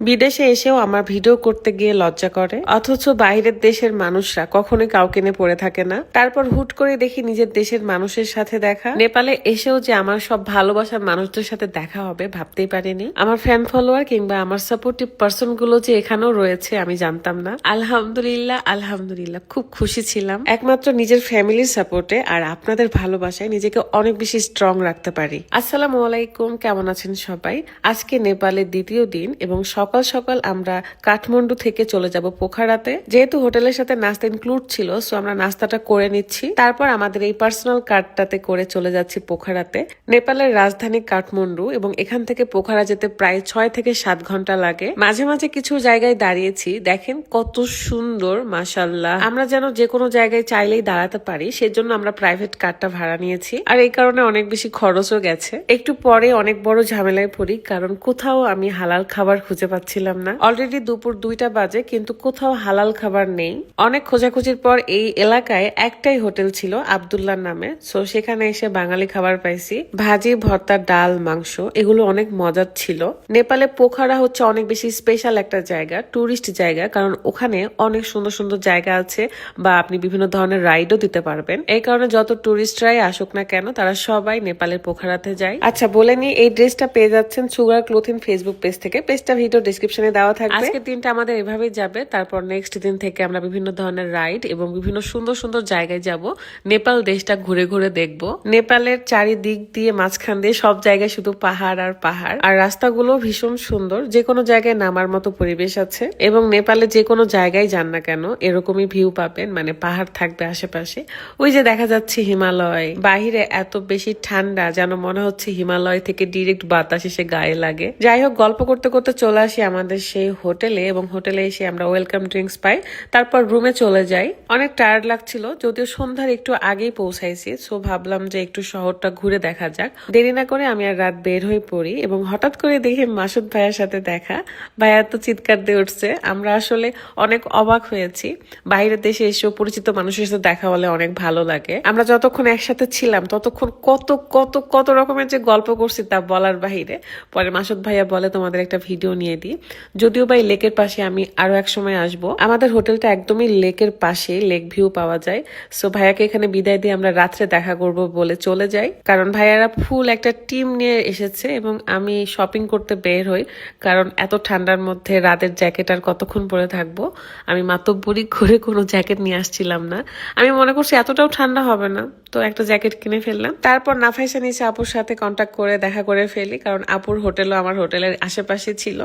বিদেশে এসেও আমার ভিডিও করতে গিয়ে লজ্জা করে। অথচ বাইরের দেশের মানুষরা কখনোই কাউকে নিয়ে পড়ে থাকে না। তারপর হুট করে দেখি নিজের দেশের মানুষের সাথে দেখা। নেপালে এসেও যে আমার সব ভালোবাসার মানুষদের সাথে দেখা হবে ভাবতেই পারিনি। আমার ফ্যান ফলোয়ার কিংবা আমার সাপোর্টিভ পার্সনগুলো যে এখানেও রয়েছে আমি জানতাম না। আলহামদুলিল্লাহ আলহামদুলিল্লাহ, খুব খুশি ছিলাম। একমাত্র নিজের ফ্যামিলির সাপোর্টে আর আপনাদের ভালোবাসায় নিজেকে অনেক বেশি স্ট্রং রাখতে পারি। আসসালামু আলাইকুম, কেমন আছেন সবাই? আজকে নেপালের দ্বিতীয় দিন এবং সকাল সকাল আমরা কাঠমান্ডু থেকে চলে যাব পোখারাতে। যেহেতু হোটেলের সাথে নাস্তা ইনক্লুড ছিল সো আমরা নাস্তাটা করে নিচ্ছি। তারপর আমাদের এই পার্সোনাল কার্ডটাতে করে চলে যাচ্ছি পোখারাতে। নেপালের রাজধানী কাঠমান্ডু এবং এখান থেকে পোখারা যেতে প্রায় ছয় থেকে সাত ঘণ্টা লাগে। মাঝে মাঝে কিছু জায়গায় দাঁড়িয়েছি, দেখেন কত সুন্দর মাসাল্লাহ আমরা যেন যে কোনো জায়গায় চাইলেই দাঁড়াতে পারি, সেজন্য আমরা প্রাইভেট কারটা ভাড়া নিয়েছি। আর এই কারণে অনেক বেশি খরচও গেছে। একটু পরে অনেক বড় ঝামেলায় পড়ি, কারণ কোথাও আমি হালাল খাবার খুঁজে পাচ্ছিলাম না। অলরেডি দুপুর দুইটা বাজে, কিন্তু কোথাও হালাল খাবার নেই। অনেক খোঁজাখুঁজির পর এই এলাকায় একটাই হোটেল ছিল আবদুল্লাহ নামে। সো সেখানে এসে বাঙালি খাবার পাইছি। ভাজি, ভর্তা, ডাল, মাংস, এগুলো অনেক মজার ছিল। নেপালে পোখারা হচ্ছে অনেক বেশি স্পেশাল একটা জায়গা টুরিস্ট জায়গা, কারণ ওখানে অনেক সুন্দর সুন্দর জায়গা আছে বা আপনি বিভিন্ন ধরনের রাইডও দিতে পারবেন। এই কারণে যত টুরিস্টরাই আসুক না কেন, তারা সবাই নেপালের পোখারাতে যায়। আচ্ছা বলে নি এই ড্রেসটা পেয়ে যাচ্ছেন সুগার ক্লোথিং ফেসবুক পেজ থেকে পেজটা ভিডিও ডিসক্রিপশনে দেওয়া থাকবে। আজকের দিনটা আমাদের এভাবেই যাবে। তারপর নেক্সট দিন থেকে আমরা বিভিন্ন ধরনের রাইড এবং বিভিন্ন সুন্দর সুন্দর জায়গায় যাব। নেপাল দেশটা ঘুরে ঘুরে দেখব। নেপালের চারিদিক দিয়ে মাঝখান দিয়ে সব জায়গায় শুধু পাহাড় আর পাহাড়। আর রাস্তাগুলো ভীষণ সুন্দর। যে কোনো জায়গায় নামার মতো পরিবেশ আছে। এবং নেপালে যে কোনো জায়গায় যান না কেন এরকমই ভিউ পাবেন। মানে পাহাড় থাকবে আশেপাশে। ওই যে দেখা যাচ্ছে হিমালয়। বাহিরে এত বেশি ঠান্ডা যেন মনে হচ্ছে হিমালয় থেকে ডিরেক্ট বাতাস এসে গায়ে লাগে। যাই হোক গল্প করতে করতে চলে আসি। আমাদের সেই হোটেলে এবং হোটেলে এসে আমরা ওয়েলকাম ড্রিঙ্কস পাই। তারপর রুমে চলে যাই। অনেক টায়ার্ড লাগছিল, যদিও সন্ধ্যার একটু আগেই পৌঁছাইছি সো ভাবলাম যে একটু শহরটা ঘুরে দেখা যাক। দেরি না করে আমি আর রাত বের হয়ে পড়ি এবং হঠাৎ করে দেখি মাসুদ ভাইয়ার সাথে দেখা। ভাইয়া তো চিৎকার দিয়ে উঠছে। আমরা আসলে অনেক অবাক হয়েছি। বাইরের দেশে এসেও পরিচিত মানুষের সাথে দেখা হলে অনেক ভালো লাগে। আমরা যতক্ষণ একসাথে ছিলাম, ততক্ষণ কত কত কত রকমের যে গল্প করছি তা বলার বাহিরে। পরে মাসুদ ভাইয়া বলে, তোমাদের একটা ভিডিও নিয়ে দিই। যদিও বা এই লেকের পাশে আমি আরও এক সময় আসব। আমাদের হোটেলটা একদমই লেকের পাশে, লেক ভিউ পাওয়া যায়। সো ভাইয়াকে এখানে বিদায় দিয়ে আমরা রাত্রে দেখা করব বলে চলে যাই। কারণ ভাইয়ারা ফুল একটা টিম নিয়ে এসেছে এবং আমি শপিং করতে বের হই। কারণ এত ঠান্ডার মধ্যে রাতের জ্যাকেট আর কতক্ষণ পরে থাকব? আমি মাতব্বরি করে কোনো জ্যাকেট নিয়ে আসছিলাম না। আমি মনে করছি এতটাও ঠান্ডা হবে না। তো একটা জ্যাকেট কিনে ফেললাম। তারপর নাফাইসা নিচে আপুর সাথে কন্ট্যাক্ট করে, দেখা করে ফেলি। কারণ আপুর হোটেলও আমার হোটেলের আশেপাশে ছিল।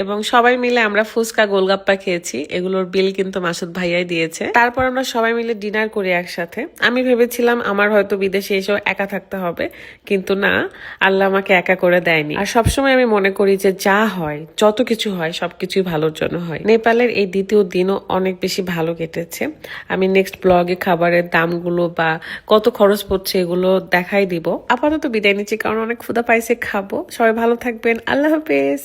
এবং সবাই মিলে আমরা ফুচকা গোলগাপ্পা খেয়েছি। এগুলোর বিল কিন্তু মাসুদ ভাইয়াই দিয়েছে। তারপর আমরা সবাই মিলে ডিনার করি একসাথে। আমি ভেবেছিলাম আমার হয়তো বিদেশে এসেও একা থাকতে হবে, কিন্তু না, আল্লাহ আমাকে একা করে দেয়নি। আর সবসময় আমি মনে করি যে যা হয়, যত কিছু হয়, সবকিছুই ভালোর জন্য হয়। নেপালের এই দ্বিতীয় দিনও অনেক বেশি ভালো কেটেছে। আমি নেক্সট ব্লগে খাবারের দামগুলো বা কত খরচ পড়ছে এগুলো দেখাই দিব। আপাতত বিদায় নিচ্ছি, কারণ অনেক ক্ষুধা পাইছে, খাব। সবাই ভালো থাকবেন। আল্লাহ হাফেজ।